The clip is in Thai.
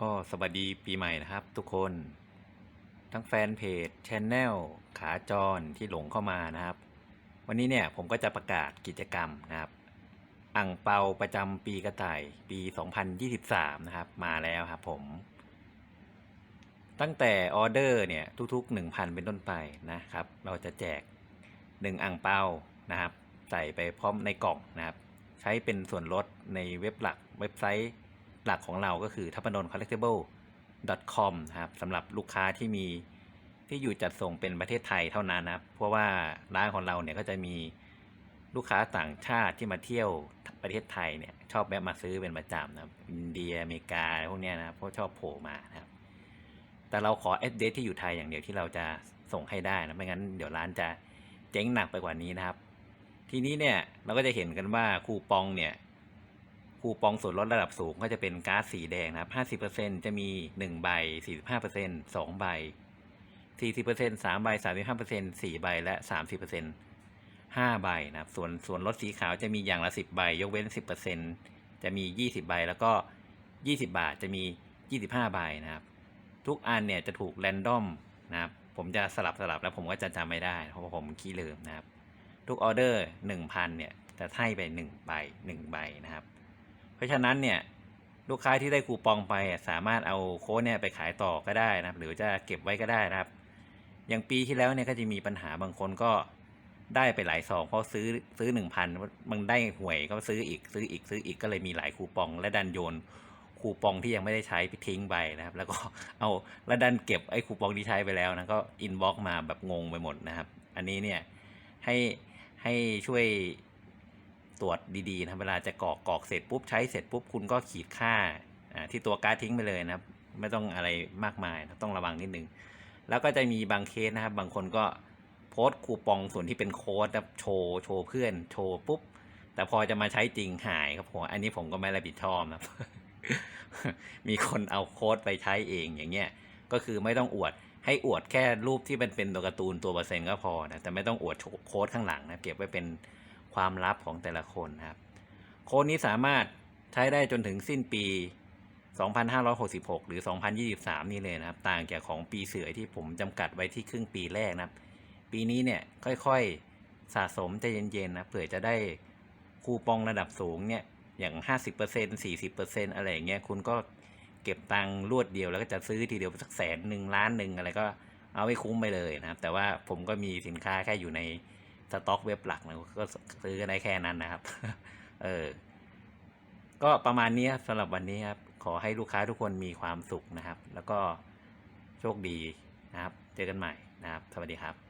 ก็สวัสดีปีใหม่นะครับทุกคน ทั้งแฟนเพจชแนลขาจรที่หลงเข้ามานะครับ วันนี้เนี่ยผมก็จะประกาศกิจกรรมนะครับอ่างเปาประจำปีกระต่ายปี 2023 นะครับ มาแล้วครับผม ตั้งแต่ออเดอร์เนี่ยทุก ๆ 1,000 เป็นต้นไปนะครับ เราจะแจก 1อ่างเปานะครับ ใส่ไปพร้อมในกล่องนะครับ ใช้เป็นส่วนลดในเว็บหลักเว็บไซต์ หลักของเราก็คือ t a p a n o n collectible com ครับสำหรับลูกค้าที่มีที่อยู่จัดส่งเป็นประเทศไทยเท่านั้นนะครับ เพราะว่าร้านของเราเนี่ยก็จะมีลูกค้าต่างชาติที่มาเที่ยวประเทศไทยเนี่ยชอบแวะมาซื้อเป็นประจำนะครับอินเดียอเมริกาพวกเนี้ยนะเพราะชอบโผล่มานะครับ แต่เราขอ a d เดที่อยู่ไทยอย่างเดียวที่เราจะส่งให้ได้นะไม่งั้นเดี๋ยวร้านจะเจ๊งหนักไปกว่านี้นะครับ ทีนี้เนี่ยเราก็จะเห็นกันว่าคูปองเนี่ย คูปองส่วนลดระดับสูงก็จะเป็นการ์ดสีแดงนะครับ 50%จะมี 1 ใบ 45% 2 ใบ 40% 3 ใบ 35% 4 ใบ และ 30% 5 ใบนะครับ ส่วนส่วนลดสีขาวจะมีอย่างละ 10 ใบ ยกเว้น 10%จะมี 20 ใบ แล้วก็ 20 บาทจะมี 25 ใบนะครับ ทุกอันเนี่ยจะถูกแรนดอมนะครับ ผมจะสลับสลับแล้วผมก็จะจำไม่ได้ เพราะผมขี้ลืมนะครับ ทุกออเดอร์ 1,000 เนี่ยจะให้ไป1ใบ1ใบนะครับ เพราะฉะนั้นเนี่ยลูกค้าที่ได้คูปองไปสามารถเอาโค้ดเนี่ยไปขายต่อก็ได้นะครับ หรือจะเก็บไว้ก็ได้นะครับ อย่างปีที่แล้วเนี่ยก็จะมีปัญหาบางคนก็ได้ไปหลายซองเพราะซื้อซื้อหนึ่งพันมันได้หวยก็ซื้ออีกซื้ออีกซื้ออีกก็เลยมีหลายคูปอง และดันโยนคูปองที่ยังไม่ได้ใช้ไปทิ้งไปนะครับ แล้วก็เอาและดันเก็บไอ้คูปองที่ใช้ไปแล้วนะก็อินบ็อกมาแบบงงไปหมดนะครับ อันนี้เนี่ยให้ให้ช่วย ตรวจดีๆนะเวลาจะกรอกกรอกเสร็จปุ๊บใช้เสร็จปุ๊บคุณก็ขีดค่าที่ตัวการ์ดทิ้งไปเลยนะครับ ไม่ต้องอะไรมากมายนะต้องระวังนิดนึง แล้วก็จะมีบางเคสนะครับ บางคนก็โพสต์คูปองส่วนที่เป็นโค้ดนะโชว์โชว์เพื่อนโชว์ปุ๊บ แต่พอจะมาใช้จริงหายครับผมอันนี้ผมก็ไม่รับผิดชอบนะครับมีคนเอาโค้ดไปใช้เองอย่างเงี้ยก็คือไม่ต้องอวดให้อวดแค่รูปที่เป็นเป็นตัวการ์ตูนตัวเปอร์เซ็นต์ก็พอนะแต่ไม่ต้องอวดโค้ดข้างหลังนะเก็บไว้เป็น ความลับของแต่ละคนครับ โค้ดนี้สามารถใช้ได้จนถึงสิ้นปี 2566 หรือ 2023 นี่เลยนะครับ ต่างจากของปีเสือที่ผมจำกัดไว้ที่ครึ่งปีแรกนะครับ ปีนี้เนี่ยค่อยๆสะสมใจเย็นๆนะเผื่อจะได้คูปองระดับสูงเนี่ยอย่าง 50% 40%อะไรอย่างเงี้ยคุณก็เก็บตังค์รวดเดียวแล้วก็จะซื้อทีเดียวสักแสนหนึ่งล้านหนึ่งอะไรก็เอาไว้คุ้มไปเลยนะครับ แต่ว่าผมก็มีสินค้าแค่อยู่ใน สต็อกเว็บหลักนะก็ซื้อกันได้แค่นั้นนะครับ เออ ก็ประมาณนี้ครับสำหรับวันนี้ครับ ขอให้ลูกค้าทุกคนมีความสุขนะครับ แล้วก็โชคดีนะครับ เจอกันใหม่นะครับ สวัสดีครับ